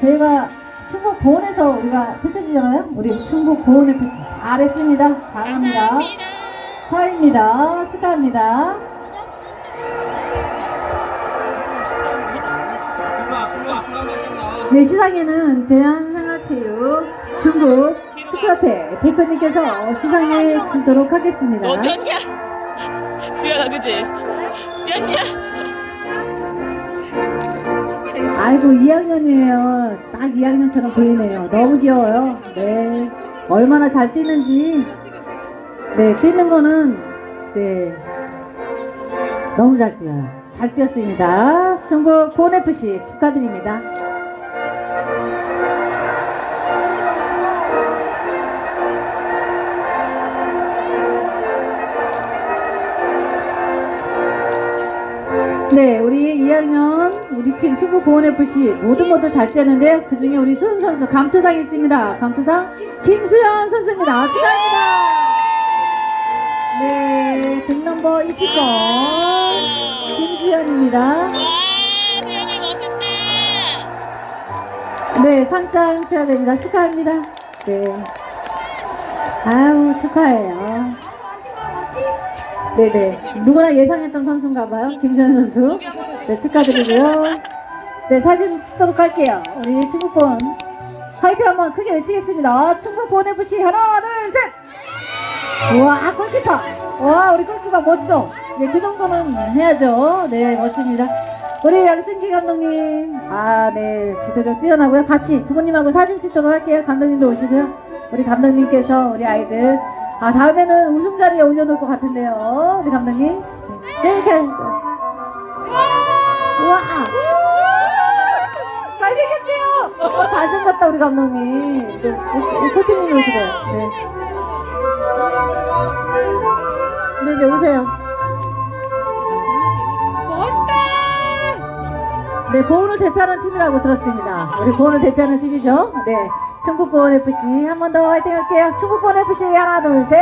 저희가 충북 보은에서 우리가 펼쳐지잖아요. 우리 충북 보은 FC 잘했습니다. 잘합니다. 화입니다. 축하합니다. 네, 시상에는 대한생활체육 중국 축구협회 대표님께서 시상해 주도록 하겠습니다. 너 뛰었냐? 지현아 그지? 뛰었냐? 아이고 2학년이에요. 딱 2학년처럼 보이네요. 너무 귀여워요. 네. 얼마나 잘 뛰는지. 네, 뛰는 거는 네. 너무 잘 뛰어요. 잘 뛰었습니다. 중국 고NFC 축하드립니다. 네, 우리 2학년 우리 팀 충북 고원FC 모두 모두 잘 뛰었는데요. 그 중에 우리 수은 선수 감투상 있습니다. 감투상 김수현 선수입니다. 축하합니다. 네, 등 넘버 20번 김수현입니다. 네, 상장 수여됩니다. 축하합니다. 네. 아유, 축하해요. 네네. 누구나 예상했던 선수인가 봐요. 김수현 선수. 네, 축하드리고요. 네, 사진 찍도록 할게요. 우리 충북권 화이팅 한번 크게 외치겠습니다. 충북권 FC 하나, 둘, 셋! 우와, 골키퍼! 와, 우리 골키퍼 멋져. 네, 그 정도는 해야죠. 네, 멋집니다. 우리 양승기 감독님. 아, 네, 지도력 뛰어나고요. 같이 부모님하고 사진 찍도록 할게요. 감독님도 오시고요. 우리 감독님께서 우리 아이들. 아, 다음에는 우승 자리에 올려놓을 것 같은데요. 우리 감독님. 네, 이렇게. 우와! 잘생겼대요! 어, 잘생겼다, 우리 감독님. 네, 우리 코치님 오시고요. 네. 네, 네, 오세요. 네, 보은을 대표하는 팀이라고 들었습니다. 우리 보은을 대표하는 팀이죠. 네, 충북보은 FC 한 번 더 화이팅 할게요. 충북보은 FC 하나, 둘, 셋.